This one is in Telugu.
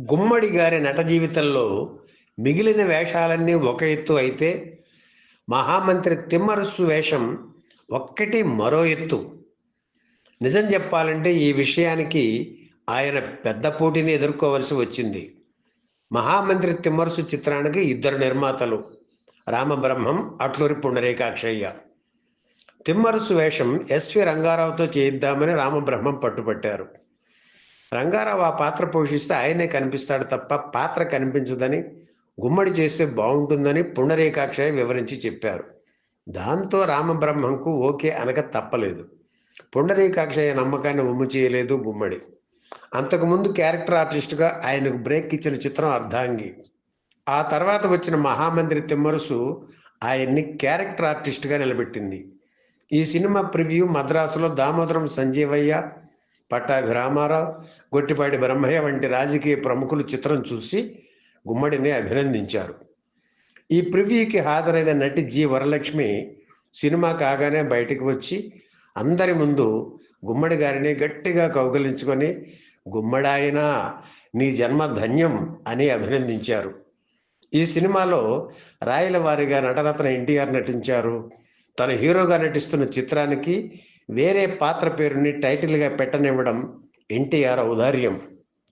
గుమ్మడి గారి నట జీవితంలో మిగిలిన వేషాలన్నీ ఒక ఎత్తు అయితే మహామంత్రి తిమ్మరసు వేషం ఒక్కటి మరో ఎత్తు. నిజం చెప్పాలంటే ఈ విషయానికి ఆయన పెద్ద పోటీని ఎదుర్కోవలసి వచ్చింది. మహామంత్రి తిమ్మరసు చిత్రానికి ఇద్దరు నిర్మాతలు రామబ్రహ్మం అట్లూరి పుండరీకాక్షయ్య. తిమ్మరసు వేషం ఎస్వి రంగారావుతో చేయిద్దామని రామబ్రహ్మం పట్టుపట్టారు రంగారావు ఆ పాత్ర పోషిస్తే ఆయనే కనిపిస్తాడు తప్ప పాత్ర కనిపించదని గుమ్మడి చేస్తే బాగుంటుందని పుండరీకాక్షయ్య వివరించి చెప్పారు. దాంతో రామబ్రహ్మంకు ఓకే అనక తప్పలేదు. పుండరీకాక్షయ్య నమ్మకాన్ని ఉమ్ము చేయలేదు గుమ్మడి. అంతకుముందు క్యారెక్టర్ ఆర్టిస్ట్గా ఆయనకు బ్రేక్ ఇచ్చిన చిత్రం అర్ధాంగి. ఆ తర్వాత వచ్చిన మహామంత్రి తిమ్మరుసు ఆయన్ని క్యారెక్టర్ ఆర్టిస్ట్గా నిలబెట్టింది. ఈ సినిమా ప్రివ్యూ మద్రాసులో దామోదరం సంజీవయ్య పట్టాభి రామారావు గొట్టిపాటి బ్రహ్మయ్య వంటి రాజకీయ ప్రముఖులు చిత్రం చూసి గుమ్మడిని అభినందించారు. ఈ ప్రివ్యూకి హాజరైన నటి జి వరలక్ష్మి సినిమా కాగానే బయటికి వచ్చి అందరి ముందు గుమ్మడి గారిని గట్టిగా కౌగలించుకొని గుమ్మడాయినా నీ జన్మ ధన్యం అని అభినందించారు. ఈ సినిమాలో రాయల వారిగా నటరత్న ఎన్టీఆర్ నటించారు. తన హీరోగా నటిస్తున్న చిత్రానికి వేరే పాత్ర పేరుని టైటిల్గా పెట్టనివ్వడం ఎన్టీఆర్ ఔదార్యం.